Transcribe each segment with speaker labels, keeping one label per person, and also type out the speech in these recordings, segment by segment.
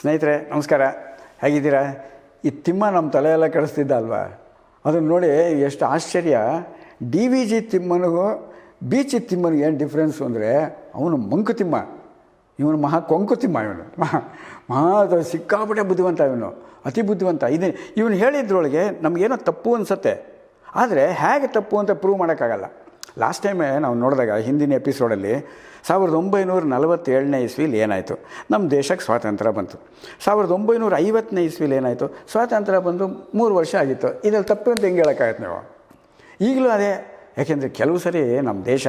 Speaker 1: ಸ್ನೇಹಿತರೆ, ನಮಸ್ಕಾರ. ಹೇಗಿದ್ದೀರಾ? ಈ ತಿಮ್ಮ ನಮ್ಮ ತಲೆಯೆಲ್ಲ ಕಳಿಸ್ತಿದ್ದ ಅಲ್ವಾ ಅದನ್ನು ನೋಡಿ ಎಷ್ಟು ಆಶ್ಚರ್ಯ. ಡಿ ವಿ ಜಿ ತಿಮ್ಮನಿಗೂ ಬೀಚಿ ತಿಮ್ಮನಿಗೆ ಏನು ಡಿಫ್ರೆನ್ಸು ಅಂದರೆ, ಅವನು ಮಂಕುತಿಮ್ಮ ಇವನು ಮಹಾ ಕೊಂಕು ತಿಮ್ಮ ಇವನು. ಮಹಾ ಮಹಾ ಸಿಕ್ಕಾಪಟ್ಟೆ ಬುದ್ಧಿವಂತ ಇವನು. ಅತಿ ಬುದ್ಧಿವಂತ. ಇದೆ ಇವನು ಹೇಳಿದ್ರೊಳಗೆ ನಮಗೇನೋ ತಪ್ಪು ಅನಿಸತ್ತೆ. ಆದರೆ ಹೇಗೆ ತಪ್ಪು ಅಂತ ಪ್ರೂವ್ ಮಾಡೋಕ್ಕಾಗಲ್ಲ. ಲಾಸ್ಟ್ ಟೈಮೇ ನಾವು ನೋಡಿದಾಗ ಹಿಂದಿನ ಎಪಿಸೋಡಲ್ಲಿ ಸಾವಿರದ ಒಂಬೈನೂರ ನಲವತ್ತೇಳನೇ ಇಸ್ವಿಲಿ ಏನಾಯಿತು? ನಮ್ಮ ದೇಶಕ್ಕೆ ಸ್ವಾತಂತ್ರ್ಯ ಬಂತು. ಸಾವಿರದ ಒಂಬೈನೂರ ಐವತ್ತನೇ ಇಸ್ವಿಲಿ ಏನಾಯಿತು? ಸ್ವಾತಂತ್ರ್ಯ ಬಂದು ಮೂರು ವರ್ಷ ಆಗಿತ್ತು. ಇದರಲ್ಲಿ ತಪ್ಪು ಅಂತ ಹೆಂಗೆ ಹೇಳೋಕ್ಕಾಗತ್ತೆ ನೀವು? ಈಗಲೂ ಅದೇ. ಯಾಕೆಂದರೆ ಕೆಲವು ಸರಿ ನಮ್ಮ ದೇಶ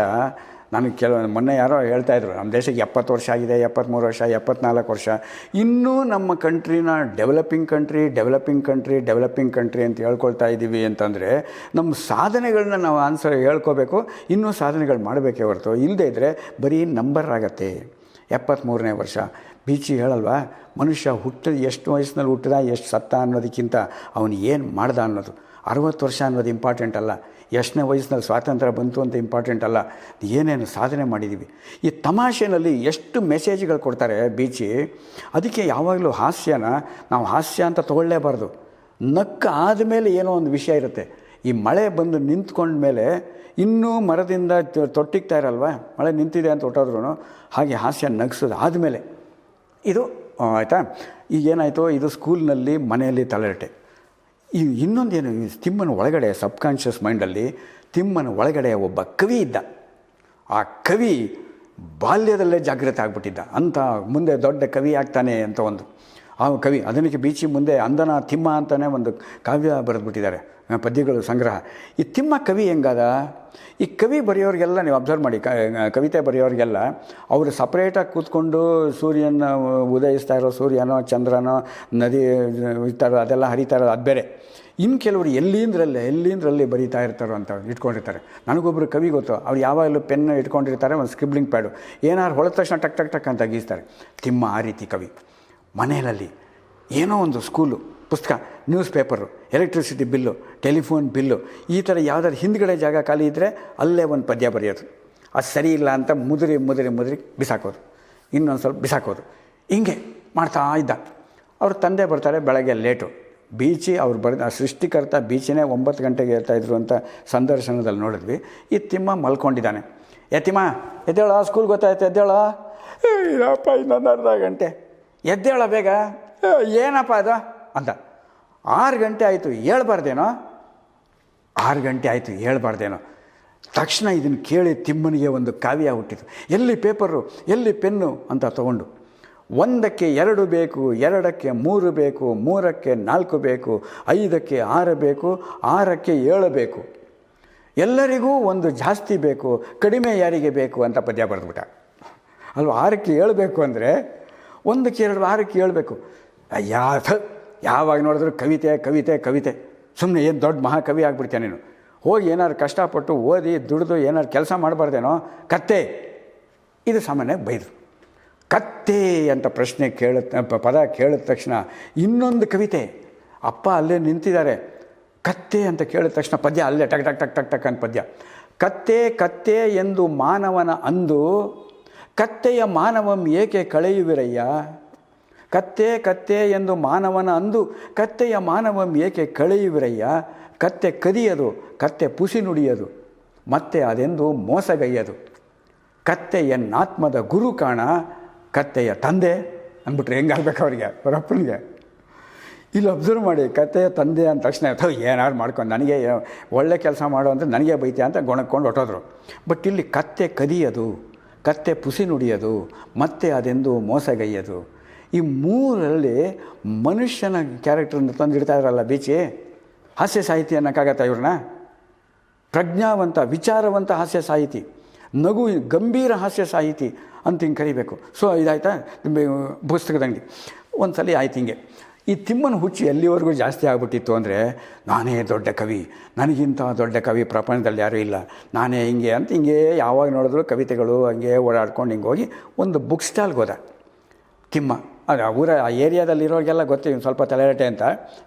Speaker 1: ನನಗೆ ಕೆಲವು, ಮೊನ್ನೆ ಯಾರೋ ಹೇಳ್ತಾಯಿದ್ರು ನಮ್ಮ ದೇಶಕ್ಕೆ ಎಪ್ಪತ್ತು ವರ್ಷ ಆಗಿದೆ ಎಪ್ಪತ್ತ್ಮೂರು ವರ್ಷ, ಎಪ್ಪತ್ನಾಲ್ಕು ವರ್ಷ. ಇನ್ನೂ ನಮ್ಮ ಕಂಟ್ರಿನ developing country developing country developing country ಅಂತ ಹೇಳ್ಕೊಳ್ತಾ ಇದ್ದೀವಿ ಅಂತಂದರೆ ನಮ್ಮ ಸಾಧನೆಗಳನ್ನ ನಾವು ಆನ್ಸರ್ ಹೇಳ್ಕೋಬೇಕು, ಇನ್ನೂ ಸಾಧನೆಗಳು ಮಾಡಬೇಕೇ ಹೊರತು. ಇಲ್ಲದೇ ಇದ್ದರೆ ಬರೀ ನಂಬರ್ ಆಗತ್ತೆ. ಎಪ್ಪತ್ತ್ಮೂರನೇ ವರ್ಷ. ಬೀಚಿ ಹೇಳಲ್ವಾ, ಮನುಷ್ಯ ಹುಟ್ಟಿದ ಎಷ್ಟು ವಯಸ್ಸಿನಲ್ಲಿ ಹುಟ್ಟಿದ, ಎಷ್ಟು ಸತ್ತ ಅನ್ನೋದಕ್ಕಿಂತ ಅವನು ಏನು ಮಾಡ್ದ ಅನ್ನೋದು. ಅರುವತ್ತು ವರ್ಷ ಅನ್ನೋದು ಇಂಪಾರ್ಟೆಂಟ್ ಅಲ್ಲ. ಎಷ್ಟನೇ ವಯಸ್ಸಿನಲ್ಲಿ ಸ್ವಾತಂತ್ರ್ಯ ಬಂತು ಅಂತ ಇಂಪಾರ್ಟೆಂಟ್ ಅಲ್ಲ. ಏನೇನು ಸಾಧನೆ ಮಾಡಿದ್ದೀವಿ ಈ ತಮಾಷೆನಲ್ಲಿ ಎಷ್ಟು ಮೆಸೇಜ್ಗಳು ಕೊಡ್ತಾರೆ ಬೀಚಿ? ಅದಕ್ಕೆ ಯಾವಾಗಲೂ ಹಾಸ್ಯನ, ನಾವು ಹಾಸ್ಯ ಅಂತ ತೊಗೊಳ್ಳೇಬಾರ್ದು. ನಕ್ಕ ಆದಮೇಲೆ ಏನೋ ಒಂದು ವಿಷಯ ಇರುತ್ತೆ. ಈ ಮಳೆ ಬಂದು ನಿಂತ್ಕೊಂಡ ಮೇಲೆ ಇನ್ನೂ ಮರದಿಂದ ತೊಟ್ಟಿಗ್ತಾ ಇರಲ್ವ? ಮಳೆ ನಿಂತಿದೆ ಅಂತ ಹೊಟ್ಟೋದ್ರು ಹಾಗೆ ಹಾಸ್ಯ ನಗ್ಸೋದು ಆದಮೇಲೆ. ಇದು, ಆಯಿತಾ? ಈಗೇನಾಯಿತು ಇದು ಸ್ಕೂಲ್ನಲ್ಲಿ ಮನೆಯಲ್ಲಿ ತಲೆರಟೆ. ಈ ಇನ್ನೊಂದೇನು ತಿಮ್ಮನ ಒಳಗಡೆ ಸಬ್ಕಾನ್ಷಿಯಸ್ ಮೈಂಡಲ್ಲಿ ತಿಮ್ಮನ ಒಳಗಡೆ ಒಬ್ಬ ಕವಿ ಇದ್ದ. ಆ ಕವಿ ಬಾಲ್ಯದಲ್ಲೇ ಜಾಗೃತ ಆಗಿಬಿಟ್ಟಿದ್ದ. ಅಂತ ಮುಂದೆ ದೊಡ್ಡ ಕವಿ ಆಗ್ತಾನೆ ಅಂತ ಒಂದು. ಆ ಕವಿ ಅದಕ್ಕೆ ಬೀಚಿ ಮುಂದೆ ಅಂದನ ತಿಮ್ಮ ಅಂತಲೇ ಒಂದು ಕಾವ್ಯ ಬರೆದ್ಬಿಟ್ಟಿದ್ದಾರೆ, ಪದ್ಯಗಳು ಸಂಗ್ರಹ. ಈ ತಿಮ್ಮ ಕವಿ ಹೆಂಗಾದ? ಈ ಕವಿ ಬರೆಯೋರಿಗೆಲ್ಲ ನೀವು ಅಬ್ಸರ್ವ್ ಮಾಡಿ ಕವಿತೆ ಬರೆಯೋರಿಗೆಲ್ಲ ಅವರು ಸಪ್ರೇಟಾಗಿ ಕೂತ್ಕೊಂಡು ಸೂರ್ಯನ ಉದಯಿಸ್ತಾ ಇರೋ ಸೂರ್ಯನೋ, ಚಂದ್ರನೋ, ನದಿ ಇರ್ತಾರೋ ಅದೆಲ್ಲ ಹರಿತಾ ಇರೋದು ಅದು ಬೇರೆ. ಇನ್ನು ಕೆಲವರು ಎಲ್ಲಿಂದ್ರಲ್ಲೇ, ಎಲ್ಲಿಂದ್ರಲ್ಲಿ ಬರೀತಾ ಇರ್ತಾರೋ ಅಂತ ಇಟ್ಕೊಂಡಿರ್ತಾರೆ. ನನಗೊಬ್ಬರು ಕವಿ ಗೊತ್ತು, ಅವ್ರು ಯಾವಾಗಲೂ ಪೆನ್ ಇಟ್ಕೊಂಡಿರ್ತಾರೆ, ಒಂದು ಸ್ಕ್ರಿಬ್ಲಿಂಗ್ ಪ್ಯಾಡು. ಏನಾದ್ರು ಹೊಳೆದ ತಕ್ಷಣ ಟಕ್ ಟಕ್ ಟಕ್ ಅಂತ ಗೀಸ್ತಾರೆ. ತಿಮ್ಮ ಆ ರೀತಿ ಕವಿ. ಮನೆಯಲ್ಲಿ ಏನೋ ಒಂದು ಸ್ಕೂಲು, ಪುಸ್ತಕ news paper electricity bill telephone bill ಈ ಥರ ಯಾವುದಾದ್ರು ಹಿಂದ್ಗಡೆ ಜಾಗ ಖಾಲಿ ಇದ್ದರೆ ಅಲ್ಲೇ ಒಂದು ಪದ್ಯ ಬರೆಯೋದು. ಅದು ಸರಿ ಇಲ್ಲ ಅಂತ ಮುದುರಿ ಮುದುರಿ ಮುದುರಿ ಬಿಸಾಕೋದು. ಇನ್ನೊಂದು ಸ್ವಲ್ಪ ಬಿಸಾಕೋದು. ಹಿಂಗೆ ಮಾಡ್ತಾ ಇದ್ದ. ಅವ್ರ ತಂದೆ ಬರ್ತಾರೆ ಬೆಳಗ್ಗೆ ಲೇಟು. ಬೀಚಿ ಅವ್ರು ಬರೆದ ಸೃಷ್ಟಿಕರ್ತ ಬೀಚಿನೇ ಒಂಬತ್ತು ಗಂಟೆಗೆ ಇರ್ತಾಯಿದ್ರು ಅಂತ ಸಂದರ್ಶನದಲ್ಲಿ ನೋಡಿದ್ವಿ. ಈ ತಿಮ್ಮ ಮಲ್ಕೊಂಡಿದ್ದಾನೆ. ಎತ್ತಿಮ್ಮ ತಿಮ್ಮ ಎದ್ದೇಳ ಸ್ಕೂಲ್ ಗೊತ್ತಾಯ್ತು ಎದ್ದೇಳ? ಇನ್ನೊಂದು ಅರ್ಧ ಗಂಟೆ. ಎದ್ದೇಳ ಬೇಗ? "ಏ, ಏನಪ್ಪ ಅದು? ಅಂತ ಆರು ಗಂಟೆ ಆಯಿತು, ಹೇಳ್ಬಾರ್ದೇನೋ? ಆರು ಗಂಟೆ ಆಯಿತು, ಹೇಳ್ಬಾರ್ದೇನೋ? ತಕ್ಷಣ ಇದನ್ನು ಕೇಳಿ ತಿಮ್ಮನಿಗೆ ಒಂದು ಕಾವ್ಯ ಹುಟ್ಟಿತು. ಎಲ್ಲಿ ಪೇಪರು, ಎಲ್ಲಿ ಪೆನ್ನು ಅಂತ ತಗೊಂಡು, ಒಂದಕ್ಕೆ ಎರಡು ಬೇಕು, ಎರಡಕ್ಕೆ ಮೂರು ಬೇಕು, ಮೂರಕ್ಕೆ ನಾಲ್ಕು ಬೇಕು, ಐದಕ್ಕೆ ಆರು ಬೇಕು, ಆರಕ್ಕೆ ಏಳು ಬೇಕು. ಎಲ್ಲರಿಗೂ ಒಂದು ಜಾಸ್ತಿ ಬೇಕು, ಕಡಿಮೆ ಯಾರಿಗೆ ಬೇಕು ಅಂತ ಪದ್ಯ ಬರೆದ್ಬಿಟ್ಟ. ಅಲ್ವಾ, ಆರಕ್ಕೆ ಏಳಬೇಕು ಅಂದರೆ ಒಂದಕ್ಕೆ ಎರಡು, ಆರಕ್ಕೆ ಏಳಬೇಕು ಯಾವ ಯಾವಾಗ ನೋಡಿದ್ರು ಕವಿತೆ ಕವಿತೆ ಕವಿತೆ. ಸುಮ್ಮನೆ ಏನು ದೊಡ್ಡ ಮಹಾಕವಿ ಆಗ್ಬಿಡ್ತೀಯ ನೀನು. ಹೋಗಿ ಏನಾದ್ರು ಕಷ್ಟಪಟ್ಟು ಓದಿ ದುಡಿದು ಏನಾದ್ರು ಕೆಲಸ ಮಾಡಬಾರ್ದೇನೋ, ಕತ್ತೆ. ಇದು ಸಾಮಾನ್ಯ ಬೈದರು. ಕತ್ತೆ ಅಂತ ಪ್ರಶ್ನೆ ಕೇಳ ಪದ ಕೇಳಿದ ತಕ್ಷಣ ಇನ್ನೊಂದು ಕವಿತೆ. ಅಪ್ಪ ಅಲ್ಲೇ ನಿಂತಿದ್ದಾರೆ. ಕತ್ತೆ ಅಂತ ಕೇಳಿದ ತಕ್ಷಣ ಪದ್ಯ ಅಲ್ಲೇ ಟಕ್ ಟಕ್ ಟಕ್ ಟಕ್ ಟಕ್ ಅಂತ ಪದ್ಯ. ಕತ್ತೆ ಕತ್ತೆ ಎಂದು ಮಾನವನ ಅಂದು, ಕತ್ತೆಯ ಮಾನವಂ ಏಕೆ ಕಳೆಯುವಿರಯ್ಯ? ಕತ್ತೆ ಕತ್ತೆ ಎಂದು ಮಾನವನ ಅಂದು ಕತ್ತೆಯ ಮಾನವಂ ಏಕೆ ಕಳೆಯುವಿರಯ್ಯ? ಕತ್ತೆ ಕದಿಯದು, ಕತ್ತೆ ಪುಸಿ ನುಡಿಯದು, ಮತ್ತೆ ಅದೆಂದು ಮೋಸಗೈಯದು. ಕತ್ತೆ ಎನ್ನಾತ್ಮದ ಗುರು ಕಾಣ, ಕತ್ತೆಯ ತಂದೆ ಅಂದ್ಬಿಟ್ರೆ ಹೆಂಗಾಗ್ಬೇಕು ಅವರಿಗೆ ಅವರಪ್ಪನಿಗೆ ಇಲ್ಲಿ ಅಬ್ಸರ್ವ್ ಮಾಡಿ, ಕತ್ತೆಯ ತಂದೆ ಅಂದ ತಕ್ಷಣ ಅಥವಾ ಏನಾದ್ರು ಮಾಡ್ಕೊಂಡು ನನಗೆ ಒಳ್ಳೆ ಕೆಲಸ ಮಾಡೋ ಅಂತ ನನಗೆ ಬೈತೆ ಅಂತ ಗೊಣಕ್ಕೊಂಡು ಹೊಟ್ಟೋದ್ರು ಬಟ್ ಇಲ್ಲಿ ಕತ್ತೆ ಕದಿಯೋದು, ಕತ್ತೆ ಪುಸಿ ನುಡಿಯೋದು, ಮತ್ತೆ ಅದೆಂದು ಮೋಸಗೈಯೋದು. ಈ ಮೂರರಲ್ಲಿ ಮನುಷ್ಯನ ಕ್ಯಾರೆಕ್ಟರನ್ನು ತಂದಿಡ್ತಾ ಇದ್ರಲ್ಲ ಬೀಚಿ? ಹಾಸ್ಯ ಸಾಹಿತಿ ಅನ್ನೋಕ್ಕಾಗತ್ತಾ ಇವ್ರನ್ನ? ಪ್ರಜ್ಞಾವಂತ, ವಿಚಾರವಂತ ಹಾಸ್ಯ ಸಾಹಿತಿ. ನಗು, ಗಂಭೀರ ಹಾಸ್ಯ ಸಾಹಿತಿ ಅಂತ ಹಿಂಗೆ ಕರಿಬೇಕು. ಸೊ, ಇದಾಯ್ತಾ? ಪುಸ್ತಕದ ಅಂಗಡಿ. ಒಂದು ಸಲ ಆಯ್ತು ಹಿಂಗೆ. ಈ ತಿಮ್ಮನ ಹುಚ್ಚು ಎಲ್ಲಿವರೆಗೂ ಜಾಸ್ತಿ ಆಗ್ಬಿಟ್ಟಿತ್ತು ಅಂದರೆ, ನಾನೇ ದೊಡ್ಡ ಕವಿ. ನನಗಿಂತ ದೊಡ್ಡ ಕವಿ ಪ್ರಪಂಚದಲ್ಲಿ ಯಾರೂ ಇಲ್ಲ. ನಾನೇ ಹಿಂಗೆ ಅಂತ ಹಿಂಗೆ ಯಾವಾಗ ನೋಡಿದ್ರು ಕವಿತೆಗಳು ಹಂಗೆ ಓಡಾಡ್ಕೊಂಡು ಹಿಂಗೆ ಹೋಗಿ ಒಂದು ಬುಕ್ ಸ್ಟಾಲ್ಗೆ ಹೋದ. ತಿಮ್ಮ. ಅದು ಆ ಊರ, ಆ ಏರಿಯಾದಲ್ಲಿರೋರಿಗೆಲ್ಲ ಗೊತ್ತು ಇವ್ನು ಸ್ವಲ್ಪ ತಲೆರಟೆ ಅಂತ.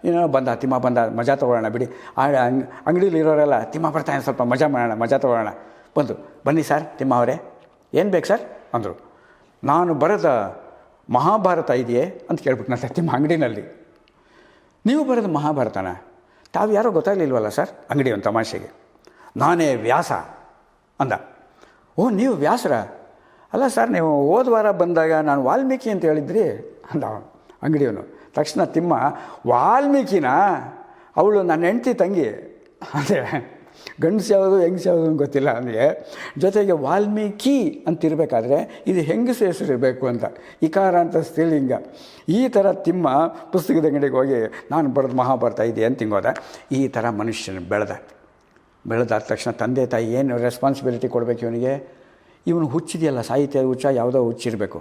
Speaker 1: ಏನೋ ಬಂದ, ತಿಮ್ಮ ಬಂದ, ಮಜಾ ತೊಗೊಳ್ಳೋಣ ಬಿಡಿ. ಆ ಅಂಗ್- ಅಂಗಡೀಲಿ ಇರೋರೆಲ್ಲ ತಿಮ್ಮ ಬರ್ತಾನೆ ಸ್ವಲ್ಪ ಮಜಾ ಮಾಡೋಣ, ಮಜಾ ತೊಗೊಳ್ಳೋಣ. ಬಂದು ಬನ್ನಿ ಸರ್, ತಿಮ್ಮ ಅವರೇ. ಏನು ಬೇಕು ಸರ್? ಅಂದರು. ನಾನು ಬರೆದ ಮಹಾಭಾರತ ಇದೆಯೇ? ಅಂತ ಕೇಳ್ಬಿಟ್ಟು ಸರ್ ತಿಮ್ಮ ಅಂಗಡಿನಲ್ಲಿ. ನೀವು ಬರೆದ ಮಹಾಭಾರತನ? ತಾವು ಯಾರೋ ಗೊತ್ತಾಗಲಿಲ್ವಲ್ಲ ಸರ್ ಅಂಗಡಿ ಒಂದು ತಮಾಷೆಗೆ? ನಾನೇ ವ್ಯಾಸ, ಅಂದ. ಓ, ನೀವು ವ್ಯಾಸರ? ಅಲ್ಲ ಸರ್, ನೀವು ಹೋದ ವಾರ ಬಂದಾಗ ನಾನು ವಾಲ್ಮೀಕಿ ಅಂತ ಹೇಳಿದ್ರಿ ಅಂದ ಅಂಗಡಿಯವನು. ತಕ್ಷಣ ತಿಮ್ಮ, ವಾಲ್ಮೀಕಿನ? ಅವಳು ನನ್ನ ಹೆಂಡ್ತಿ ತಂಗಿ. ಅಂದರೆ ಗಂಡಸ ಯಾವುದು, ಹೆಂಗಸ ಯಾವುದು ಗೊತ್ತಿಲ್ಲ ನನಗೆ. ಜೊತೆಗೆ ವಾಲ್ಮೀಕಿ ಅಂತಿರಬೇಕಾದ್ರೆ ಇದು ಹೆಂಗಸ ಹೆಸರಿರಬೇಕು ಅಂತ, ಇಕಾರ ಅಂತ ಸ್ತ್ರೀಲಿಂಗ. ಈ ಥರ ತಿಮ್ಮ ಪುಸ್ತಕದ ಅಂಗಡಿಗೆ ಹೋಗಿ, ನಾನು ಬರೆದು ಮಹಾಭಾರತ ಇದೆ ಅಂತ ಹಿಂಗೋದ ಈ ಥರ ಮನುಷ್ಯನ ಬೆಳೆದ. ಬೆಳೆದಾದ ತಕ್ಷಣ ತಂದೆ ತಾಯಿ ಏನು ರೆಸ್ಪಾನ್ಸಿಬಿಲಿಟಿ ಕೊಡಬೇಕು ಇವನಿಗೆ? ಇವನು ಹುಚ್ಚಿದೆಯಲ್ಲ, ಸಾಹಿತ್ಯ ಹುಚ್ಚ, ಯಾವುದೋ ಹುಚ್ಚಿರಬೇಕು.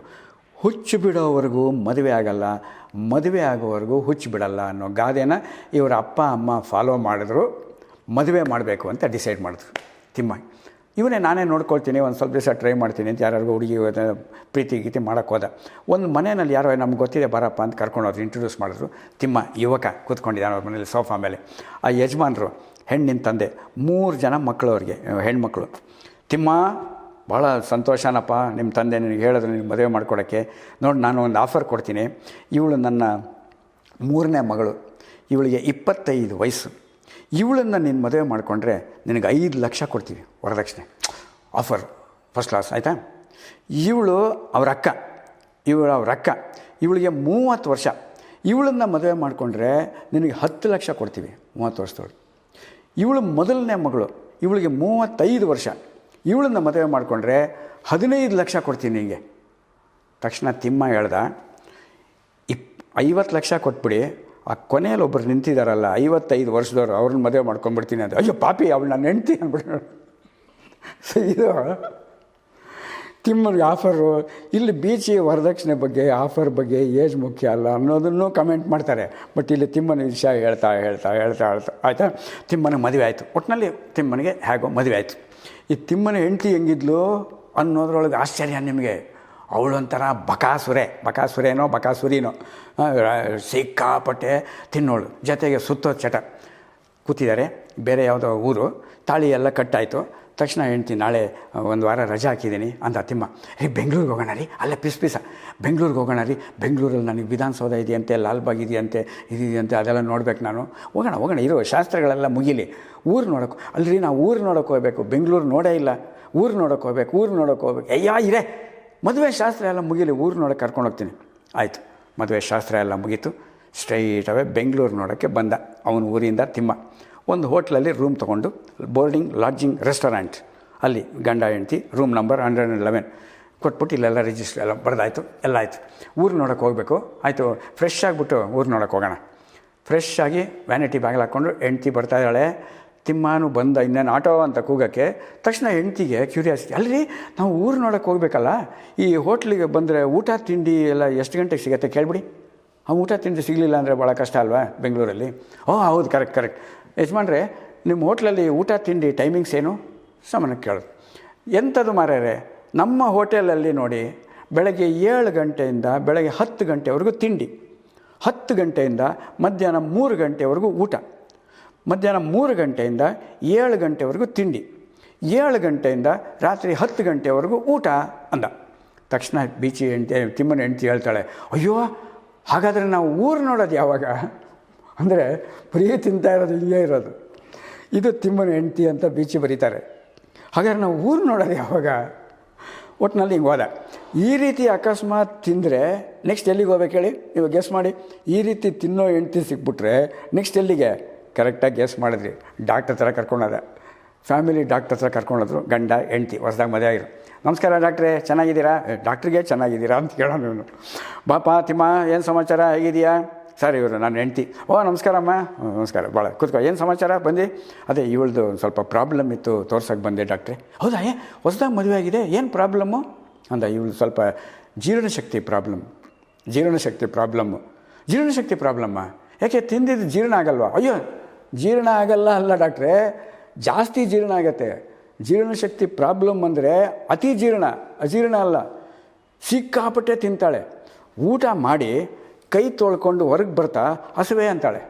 Speaker 1: ಹುಚ್ಚು ಬಿಡೋವರೆಗೂ ಮದುವೆ ಆಗಲ್ಲ, ಮದುವೆ ಆಗೋವರೆಗೂ ಹುಚ್ಚು ಬಿಡಲ್ಲ ಅನ್ನೋ ಗಾದೆನ ಇವರ ಅಪ್ಪ, ಅಮ್ಮ ಫಾಲೋ ಮಾಡಿದ್ರು. ಮದುವೆ ಮಾಡಬೇಕು ಅಂತ ಡಿಸೈಡ್ ಮಾಡಿದ್ರು. ತಿಮ್ಮ. ಇವನೇ ನಾನೇ ನೋಡ್ಕೊಳ್ತೀನಿ, ಒಂದು ಸ್ವಲ್ಪ ದಿವಸ ಟ್ರೈ ಮಾಡ್ತೀನಿ ಅಂತ ಯಾರಿಗೂ ಹುಡುಗಿ ಪ್ರೀತಿ ಗೀತಿ ಮಾಡೋಕ್ಕೆ ಹೋದ. ಒಂದು ಮನೆಯಲ್ಲಿ ಯಾರೋ ನಮ್ಗೆ ಗೊತ್ತಿದೆ, ಬರಪ್ಪ ಅಂತ ಕರ್ಕೊಂಡು ಹೋದ್ರು ಇಂಟ್ರೊಡ್ಯೂಸ್ ಮಾಡಿದ್ರು. ತಿಮ್ಮ, ಯುವಕ ಕೂತ್ಕೊಂಡಿದ್ದಾನೆ ಅವ್ರ ಮನೇಲಿ ಸೋಫಾ ಮೇಲೆ. ಆ ಯಜಮಾನರು, ಹೆಣ್ಣಿನ ತಂದೆ, ಮೂರು ಜನ ಮಕ್ಕಳು ಅವ್ರಿಗೆ ಹೆಣ್ಮಕ್ಳು. ತಿಮ್ಮ ಭಾಳ ಸಂತೋಷನಪ್ಪ. ನಿಮ್ಮ ತಂದೆ ನಿನಗೆ ಹೇಳಿದ್ರು ನಿನಗೆ ಮದುವೆ ಮಾಡ್ಕೊಡೋಕ್ಕೆ. ನೋಡಿ, ನಾನು ಒಂದು ಆಫರ್ ಕೊಡ್ತೀನಿ. ಇವಳು ನನ್ನ ಮೂರನೇ ಮಗಳು. ಇವಳಿಗೆ ಇಪ್ಪತ್ತೈದು ವಯಸ್ಸು. ಇವಳನ್ನು ನೀನು ಮದುವೆ ಮಾಡಿಕೊಂಡ್ರೆ ನಿನಗೆ ಐದು ಲಕ್ಷ ಕೊಡ್ತೀವಿ ವರದಕ್ಷಿಣೆ. ಆಫರ್ ಫಸ್ಟ್ ಕ್ಲಾಸ್ ಆಯಿತಾ? ಇವಳು ಅವ್ರ ಅಕ್ಕ. ಇವಳು ಅವ್ರ ಅಕ್ಕ. ಇವಳಿಗೆ ಮೂವತ್ತು ವರ್ಷ. ಇವಳನ್ನು ಮದುವೆ ಮಾಡಿಕೊಂಡ್ರೆ ನಿನಗೆ ಹತ್ತು ಲಕ್ಷ ಕೊಡ್ತೀವಿ ಮೂವತ್ತು ವರ್ಷದವಳು ಇವಳು ಮೊದಲನೇ ಮಗಳು. ಇವಳಿಗೆ ಮೂವತ್ತೈದು ವರ್ಷ. ಇವಳನ್ನು ಮದುವೆ ಮಾಡಿಕೊಂಡ್ರೆ ಹದಿನೈದು ಲಕ್ಷ ಕೊಡ್ತೀನಿ ನಿಮಗೆ ತಕ್ಷಣ ತಿಮ್ಮ ಹೇಳ್ದ, ಇಪ್, ಐವತ್ತು ಲಕ್ಷ ಕೊಟ್ಬಿಡಿ. ಆ ಕೊನೆಯಲ್ಲಿ ಒಬ್ಬರು ನಿಂತಿದ್ದಾರಲ್ಲ ಐವತ್ತೈದು ವರ್ಷದವ್ರು ಅವ್ರನ್ನ ಮದುವೆ ಮಾಡ್ಕೊಂಡ್ಬಿಡ್ತೀನಿ ಅಂತ. ಅಯ್ಯೋ ಪಾಪಿ ಅವಳು ನಾನು ಹೆಂಡ್ತಿ ಅಂದ್ಬಿಟ್ಟು ಸೊ ಇದು ತಿಮ್ಮನಿಗೆ ಆಫರು ಇಲ್ಲಿ ಬೀಚಿ ವರದಕ್ಷಿಣೆ ಬಗ್ಗೆ ಆಫರ್ ಬಗ್ಗೆ ಏಜ್ ಮುಖ್ಯ ಅಲ್ಲ ಅನ್ನೋದನ್ನು ಕಮೆಂಟ್ ಮಾಡ್ತಾರೆ. ಬಟ್ ಇಲ್ಲಿ ತಿಮ್ಮನ ವಿಷಯ ಹೇಳ್ತಾ ಹೇಳ್ತಾ ಹೇಳ್ತಾ ಹೇಳ್ತಾ, ಆಯಿತಾ? ತಿಮ್ಮನ ಮದುವೆ ಆಯಿತು. ಒಟ್ಟಿನಲ್ಲಿ ತಿಮ್ಮನಿಗೆ ಹೇಗೋ ಮದುವೆ ಆಯಿತು. ಈ ತಿಮ್ಮನ ಹೆಂಡತಿ ಹೆಂಗಿದ್ಲು ಅನ್ನೋದ್ರೊಳಗೆ ಆಶ್ಚರ್ಯ ನಿಮಗೆ. ಅವಳೊಂಥರ ಬಕಾಸುರೆ ಬಕಾಸುರೇನೋ. ಬಕಾಸುರಿನೋ ಸಿಕ್ಕಾಪಟ್ಟೆ ತಿನ್ನೋಳು. ಜೊತೆಗೆ ಸುತ್ತೋ ಚಟ. ಕೂತಿದ್ದಾರೆ, ಬೇರೆ ಯಾವುದೋ ಊರು. ತಾಳಿ ಎಲ್ಲ ಕಟ್ಟಾಯಿತು. ತಕ್ಷಣ ಹೇಳ್ತೀನಿ, ನಾಳೆ ಒಂದು ವಾರ ರಜೆ ಹಾಕಿದ್ದೀನಿ ಅಂತ ತಿಮ್ಮ. ರೀ ಬೆಂಗಳೂರಿಗೆ ಹೋಗೋಣ ರೀ? ಅಲ್ಲೇ ಪಿಸ್ ಪಿಸ. ಬೆಂಗಳೂರಿಗೆ ಹೋಗೋಣ ರೀ, ಬೆಂಗಳೂರಲ್ಲಿ ನನಗೆ ವಿಧಾನಸೌಧ ಇದೆಯಂತೆ, ಲಾಲ್ಬಾಗ್ ಇದೆಯಂತೆ ಇದೆಯಂತೆ ಅದೆಲ್ಲ ನೋಡ್ಬೇಕು ನಾನು. ಹೋಗೋಣ ಹೋಗೋಣ, ಇರೋ, ಶಾಸ್ತ್ರಗಳೆಲ್ಲ ಮುಗಿಲಿ. ಊರು ನೋಡೋಕೆ, ಅಲ್ರಿ ನಾವು ಊರು ನೋಡೋಕೆ ಹೋಗ್ಬೇಕು, ಬೆಂಗಳೂರು ನೋಡೇ ಇಲ್ಲ. ಊರು ನೋಡೋಕೆ ಹೋಗ್ಬೇಕು, ಊರು ನೋಡೋಕೆ ಹೋಗ್ಬೇಕು. ಅಯ್ಯ, ಇರೇ, ಮದುವೆ ಶಾಸ್ತ್ರ ಎಲ್ಲ ಮುಗಿಲಿ, ಊರು ನೋಡೋಕೆ ಕರ್ಕೊಂಡು ಹೋಗ್ತೀನಿ. ಆಯಿತು, ಮದುವೆ ಶಾಸ್ತ್ರ ಎಲ್ಲ ಮುಗೀತು. ಸ್ಟ್ರೈಟ್ ಅವೇ ಬೆಂಗಳೂರು ನೋಡೋಕ್ಕೆ ಬಂದ ಅವನ ಊರಿಂದ ತಿಮ್ಮ. ಒಂದು ಹೋಟ್ಲಲ್ಲಿ ರೂಮ್ ತೊಗೊಂಡು ಬೋರ್ಡಿಂಗ್, ಲಾಡ್ಜಿಂಗ್, ರೆಸ್ಟೋರೆಂಟ್. ಅಲ್ಲಿ ಗಂಡ, ಹೆಂಡತಿ, room number hundred and eleven. ಕೊಟ್ಬಿಟ್ಟು ಇಲ್ಲೆಲ್ಲ ರಿಜಿಸ್ಟರ್ ಎಲ್ಲ ಬರೆದಾಯ್ತು, ಎಲ್ಲ ಆಯಿತು. ಊರು ನೋಡೋಕೆ ಹೋಗಬೇಕು. ಆಯಿತು ಫ್ರೆಶ್ ಆಗಿಬಿಟ್ಟು ಊರು ನೋಡೋಕೆ ಹೋಗೋಣ. ಫ್ರೆಶ್ ಆಗಿ ವ್ಯಾನಿಟಿ ಬ್ಯಾಗಲ್ಲಿ ಹಾಕ್ಕೊಂಡು ಹೆಂಡ್ತಿ ಬರ್ತಾ ಇದ್ದಾಳೆ. ತಿಮ್ಮಾನು ಬಂದ ಇನ್ನೇನು ಆಟೋ ಅಂತ ಕೂಗೋಕ್ಕೆ. ತಕ್ಷಣ ಹೆಂಡ್ತಿಗೆ ಕ್ಯೂರಿಯಾಸಿಟಿ ಅಲ್ರಿ, ನಾವು ಊರು ನೋಡೋಕೆ ಹೋಗಬೇಕಲ್ಲ? ಈ ಹೋಟ್ಲಿಗೆ ಬಂದರೆ ಊಟ, ತಿಂಡಿ ಎಲ್ಲ ಎಷ್ಟು ಗಂಟೆಗೆ ಸಿಗುತ್ತೆ ಕೇಳ್ಬಿಡಿ. ಆ ಊಟ, ತಿಂಡಿ ಸಿಗಲಿಲ್ಲ ಅಂದರೆ ಭಾಳ ಕಷ್ಟ ಅಲ್ವಾ ಬೆಂಗಳೂರಲ್ಲಿ? ಓ, ಹೌದು ಕರೆಕ್ಟ್ ಕರೆಕ್ಟ್ ಯಜಮಾನ್ರೆ, ನಿಮ್ಮ ಹೋಟ್ಲಲ್ಲಿ ಊಟ, ತಿಂಡಿ ಟೈಮಿಂಗ್ಸ್ ಏನು? ಸಮನ ಕೇಳೋದು. ಎಂಥದ್ದು ಮಾರ್ಯಾರೆ ನಮ್ಮ ಹೋಟೆಲಲ್ಲಿ ನೋಡಿ, ಬೆಳಗ್ಗೆ ಏಳು ಗಂಟೆಯಿಂದ ಬೆಳಗ್ಗೆ ಹತ್ತು ಗಂಟೆವರೆಗೂ ತಿಂಡಿ. ಹತ್ತು ಗಂಟೆಯಿಂದ ಮಧ್ಯಾಹ್ನ ಮೂರು ಗಂಟೆವರೆಗೂ ಊಟ. ಮಧ್ಯಾಹ್ನ ಮೂರು ಗಂಟೆಯಿಂದ ಏಳು ಗಂಟೆವರೆಗೂ ತಿಂಡಿ. ಏಳು ಗಂಟೆಯಿಂದ ರಾತ್ರಿ ಹತ್ತು ಗಂಟೆವರೆಗೂ ಊಟ ಅಂದ. ತಕ್ಷಣ ಬೀಚಿ ಹೆಂಡ್ತಿ, ತಿಮ್ಮನ ಹೆಂಡ್ತಿ ಹೇಳ್ತಾಳೆ, ಅಯ್ಯೋ, ಹಾಗಾದರೆ ನಾವು ಊರು ನೋಡೋದು ಯಾವಾಗ? ಅಂದರೆ ಬರೀ ತಿಂತಾ ಇರೋದು ಹಿಂಗೆ ಇರೋದು. ಇದು ತಿಮ್ಮನ ಹೆಂಡ್ತಿ ಅಂತ ಬೀಚಿ ಬರೀತಾರೆ. ಹಾಗಾದ್ರೆ ನಾವು ಊರು ನೋಡೋದು ಯಾವಾಗ? ಒಟ್ಟಿನಲ್ಲಿ ಹಿಂಗೆ ಹೋದ. ಈ ರೀತಿ ಅಕಸ್ಮಾತ್ ತಿಂದರೆ ನೆಕ್ಸ್ಟ್ ಎಲ್ಲಿಗೆ ಹೋಗ್ಬೇಕು ಹೇಳಿ? ನೀವು ಗೆಸ್ ಮಾಡಿ. ಈ ರೀತಿ ತಿನ್ನೋ ಹೆಂಡ್ತಿ ಸಿಕ್ಬಿಟ್ರೆ ನೆಕ್ಸ್ಟ್ ಎಲ್ಲಿಗೆ? ಕರೆಕ್ಟಾಗಿ ಗೆಸ್ ಮಾಡಿದ್ರಿ. ಡಾಕ್ಟರ್ ಹತ್ರ ಕರ್ಕೊಂಡೋದ. ಫ್ಯಾಮಿಲಿ ಡಾಕ್ಟರ್ ಹತ್ರ ಕರ್ಕೊಂಡೋದ್ರು. ಗಂಡ ಹೆಂಡ್ತಿ ಹೊಸ್ದಾಗ ಮದುವೆ ಆಗಿರು. ನಮಸ್ಕಾರ ಡಾಕ್ಟ್ರೇ ಚೆನ್ನಾಗಿದ್ದೀರಾ? "ಏ, ಡಾಕ್ಟ್ರಿಗೆ ಚೆನ್ನಾಗಿದ್ದೀರಾ ಅಂತ ಕೇಳೋಣ ಬಾಪ ತಿಮ್ಮ ಏನು ಸಮಾಚಾರ? ಹೇಗಿದೆಯಾ ಸರ್ ಇವರು, ನಾನು ಹೆಂಡ್ತಿ. ಓ ನಮಸ್ಕಾರಮ್ಮ ನಮಸ್ಕಾರ. ಭಾಳ ಕೂತ್ಕೋ. ಏನು ಸಮಾಚಾರ? ಬಂದು ಅದೇ, ಇವಳ್ದು ಸ್ವಲ್ಪ ಪ್ರಾಬ್ಲಮ್ ಇತ್ತು, ತೋರ್ಸೋಕೆ ಬಂದೆ ಡಾಕ್ಟ್ರೆ ಹೌದಾ, ಏ, ಹೊಸದಾಗಿ ಮದುವೆ ಆಗಿದೆ. ಏನು ಪ್ರಾಬ್ಲಮ್ಮು ಅಂದ, ಇವಳು ಸ್ವಲ್ಪ ಜೀರ್ಣಶಕ್ತಿ ಪ್ರಾಬ್ಲಮ್ ಜೀರ್ಣಶಕ್ತಿ ಪ್ರಾಬ್ಲಮ್ಮು ಜೀರ್ಣಶಕ್ತಿ ಪ್ರಾಬ್ಲಮ್ಮ ಯಾಕೆ, ತಿಂದಿದ್ದು ಜೀರ್ಣ ಆಗಲ್ವಾ? ಅಯ್ಯೋ, ಜೀರ್ಣ ಆಗಲ್ಲ ಅಲ್ಲ ಡಾಕ್ಟ್ರೇ ಜಾಸ್ತಿ ಜೀರ್ಣ ಆಗತ್ತೆ. ಜೀರ್ಣಶಕ್ತಿ ಪ್ರಾಬ್ಲಮ್ ಅಂದರೆ ಅತಿ ಜೀರ್ಣ. ಅಜೀರ್ಣ ಅಲ್ಲ. ಸಿಕ್ಕಾಪಟ್ಟೆ ತಿಂತಾಳೆ. ಊಟ ಮಾಡಿ ಕೈ ತೊಳ್ಕೊಂಡು ಹೊರಗೆ ಬರ್ತಾ ಹಸುವೆ ಅಂತಾಳೆ.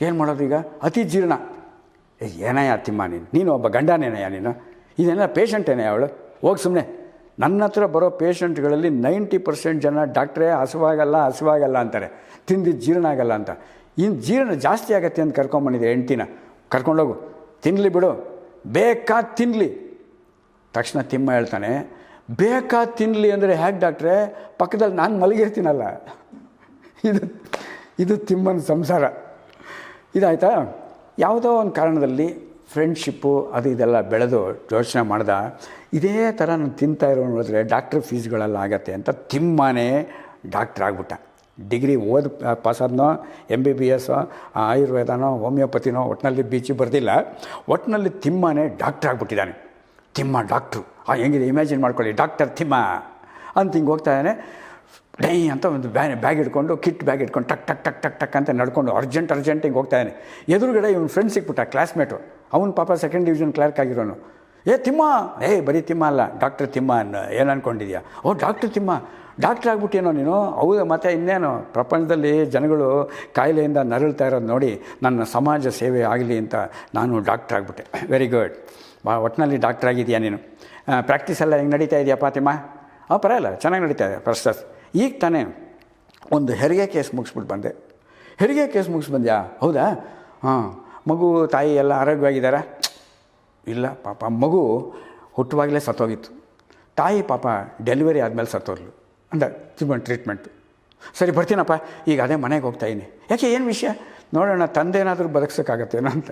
Speaker 1: ಏನು ಮಾಡೋದು ಈಗ? ಅತಿ ಜೀರ್ಣ. ಏನಯ್ಯ ತಿಮ್ಮ ನೀನು? ನೀನು ಒಬ್ಬ ಗಂಡನೇನಯ್ಯ ನೀನು? ಇದೆಲ್ಲ ಪೇಷಂಟೇನೇ ಅವಳು? ಹೋಗಿ ಸುಮ್ಮನೆ ನನ್ನ ಹತ್ರ ಬರೋ ಪೇಷಂಟ್ಗಳಲ್ಲಿ ನೈಂಟಿ ಪರ್ಸೆಂಟ್ ಜನ ಡಾಕ್ಟ್ರೇ ಹಸುವಾಗಲ್ಲ ಹಸುವಾಗಲ್ಲ ಅಂತಾರೆ. ತಿಂದಿದ್ದು ಜೀರ್ಣ ಆಗಲ್ಲ ಅಂತ. ಇನ್ನು ಜೀರ್ಣ ಜಾಸ್ತಿ ಆಗತ್ತೆ ಅಂತ ಕರ್ಕೊಂಬಂದಿದೆ ಹೆಂಡ್ತಿನ. ಕರ್ಕೊಂಡೋಗು ತಿನ್ನಲಿ ಬಿಡು. ಬೇಕಾ ತಿನ್ನಲಿ ತಕ್ಷಣ ತಿಮ್ಮ ಹೇಳ್ತಾನೆ, ಬೇಕಾ ತಿನ್ನಲಿ ಅಂದರೆ ಹೇಗೆ ಡಾಕ್ಟ್ರೇ? ಪಕ್ಕದಲ್ಲಿ ನಾನು ಮಲಗಿರ್ತೀನಲ್ಲ. ಇದು ಇದು ತಿಮ್ಮನ ಸಂಸಾರ. ಇದಾಯ್ತಾ? ಯಾವುದೋ ಒಂದು ಕಾರಣದಲ್ಲಿ ಫ್ರೆಂಡ್ಶಿಪ್ಪು ಅದು ಇದೆಲ್ಲ ಬೆಳೆದು ಯೋಚನೆ ಮಾಡ್ದ, ಇದೇ ಥರ ನಾನು ತಿಂತಾ ಇರೋ ನೋಡಿದ್ರೆ ಡಾಕ್ಟ್ರ್ ಫೀಸ್ಗಳೆಲ್ಲ ಆಗತ್ತೆ ಅಂತ ತಿಮ್ಮನೇ ಡಾಕ್ಟ್ರ್ ಆಗ್ಬಿಟ್ಟ. ಡಿಗ್ರಿ ಓದ್ ಪಾಸಾದ್ನೋ ಎಂ ಬಿ ಬಿ ಎಸ್ಸೋ ಆಯುರ್ವೇದನೋ ಹೋಮಿಯೋಪತಿನೋ ಒಟ್ಟಿನಲ್ಲಿ ಬೀಚಿ ಬರ್ದಿಲ್ಲ. ಒಟ್ಟಿನಲ್ಲಿ ತಿಮ್ಮನೇ ಡಾಕ್ಟ್ರ್ ಆಗ್ಬಿಟ್ಟಿದ್ದಾನೆ. ತಿಮ್ಮ ಡಾಕ್ಟ್ರು ಆ, ಹೆಂಗಿದೆ? ಇಮ್ಯಾಜಿನ್ ಮಾಡ್ಕೊಳ್ಳಿ ಡಾಕ್ಟರ್ ತಿಮ್ಮ ಅಂತ ಹಿಂಗೆ ಹೋಗ್ತಾ ಇದ್ದಾನೆ ಡೈ ಅಂತ ಒಂದು ಬ್ಯಾ ಬ್ಯಾಗ್ ಇಟ್ಕೊಂಡು ಕಿಟ್ ಬ್ಯಾಗ್ ಇಟ್ಕೊಂಡು ಟಕ್ ಟಕ್ ಟಕ್ ಟಕ್ ಟಕ್ ಅಂತ ನಡ್ಕೊಂಡು ಅರ್ಜೆಂಟ್ ಅರ್ಜೆಂಟಿಗೆ ಹಿಂಗೆ ಹೋಗ್ತಾ ಇದ್ದಾನೆ. ಎದುರುಗಡೆ ಇವ್ನ ಫ್ರೆಂಡ್ ಸಿಕ್ಬಿಟ್ಟ ಕ್ಲಾಸ್ಮೇಟು ಅವನ ಪಾಪ ಸೆಕೆಂಡ್ ಡಿವಿಷನ್ ಕ್ಲರ್ಕ್ ಆಗಿರೋನು. ಏ, ತಿಮ್ಮ! ಏ, ಬರೀ ತಿಮ್ಮ ಅಲ್ಲ ಡಾಕ್ಟರ್ ತಿಮ್ಮ ಅನ್ನ, ಏನು ಅಂದ್ಕೊಂಡಿದ್ಯಾ ಓ ಡಾಕ್ಟರ್ ತಿಮ್ಮ ಡಾಕ್ಟ್ರ್ ಆಗ್ಬಿಟ್ಟೇನೋ ನೀನು? ಹೌದು, ಮತ್ತೆ ಇನ್ನೇನು? ಪ್ರಪಂಚದಲ್ಲಿ ಜನಗಳು ಕಾಯಿಲೆಯಿಂದ ನರಳ್ತಾ ಇರೋದು ನೋಡಿ ನನ್ನ ಸಮಾಜ ಸೇವೆ ಆಗಲಿ ಅಂತ ನಾನು ಡಾಕ್ಟ್ರ್ ಆಗ್ಬಿಟ್ಟೆ. ವೆರಿ ಗುಡ್ ಬಾ ಒಟ್ಟಿನಲ್ಲಿ ಡಾಕ್ಟ್ರ್ ಆಗಿದೆಯಾ ನೀನು? ಪ್ರಾಕ್ಟೀಸ್ ಎಲ್ಲ ಹೆಂಗೆ ನಡೀತಾ ಇದೆಯಾ ಪಾತಿಮ್ಮ? ಹಾಂ ಪರವಾಗಿಲ್ಲ, ಚೆನ್ನಾಗಿ ನಡೀತಾ ಇದೆ ಫಸ್ಟ್ ಈಗ ತಾನೇ ಒಂದು ಹೆರಿಗೆ ಕೇಸ್ ಮುಗಿಸ್ಬಿಟ್ಟು ಬಂದೆ. ಹೆರಿಗೆ ಕೇಸ್ ಮುಗಿಸ್ಬಂದ್ಯಾ ಹೌದಾ? ಹಾಂ, ಮಗು, ತಾಯಿ ಎಲ್ಲ ಆರೋಗ್ಯವಾಗಿದ್ದಾರಾ? ಇಲ್ಲ, ಪಾಪ. ಮಗು ಹುಟ್ಟುವಾಗಲೇ ಸತ್ತೋಗಿತ್ತು. ತಾಯಿ ಪಾಪ ಡೆಲಿವರಿ ಆದಮೇಲೆ ಸತ್ತೋದ್ಲು. ಅಂದ ತುಂಬ ಟ್ರೀಟ್ಮೆಂಟು ಸರಿ, ಬರ್ತೀನಪ್ಪ. ಈಗ ಅದೇ ಮನೆಗೆ ಹೋಗ್ತಾಯಿನಿ ಯಾಕೆ, ಏನು ವಿಷಯ? ನೋಡೋಣ, ತಂದೆನಾದರೂ ಬದುಕ್ಸೋಕ್ಕಾಗತ್ತೇನೋ ಅಂತ.